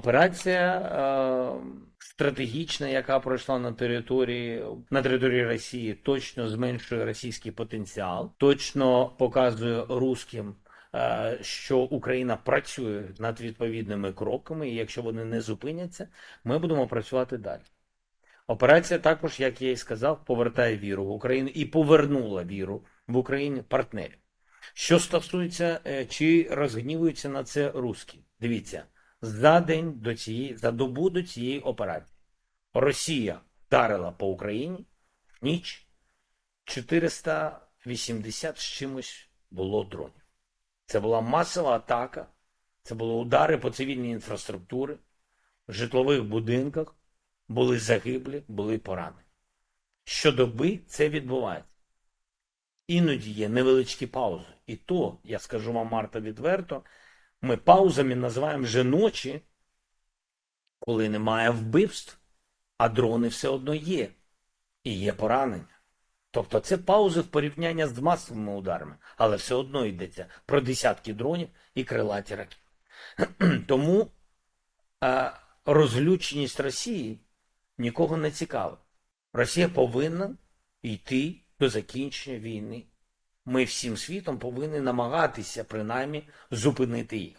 Операція е, стратегічна, яка пройшла на території на території Росії, точно зменшує російський потенціал, точно показує русським, е, що Україна працює над відповідними кроками, і якщо вони не зупиняться, ми будемо працювати далі. Операція також, як я і сказав, повертає віру в Україну і повернула віру в Україні партнерів. Що стосується, е, чи розгнівуються на це русські, дивіться, за день до цієї, за добу до цієї операції Росія вдарила по Україні ніч 480 з чимось було дронів. Це була масова атака, це були удари по цивільній інфраструктурі, в житлових будинках, були загиблі, були поранені. Щодоби це відбувається. Іноді є невеличкі паузи. І то, я скажу вам, Марта, відверто, ми паузами називаємо вже ночі, коли немає вбивств, а дрони все одно є. І є поранення. Тобто це паузи в порівнянні з масовими ударами, але все одно йдеться про десятки дронів і крилаті ракети. Тому е, розлюченість Росії нікого не цікавить. Росія повинна йти до закінчення війни. Ми всім світом повинні намагатися принаймні зупинити їх.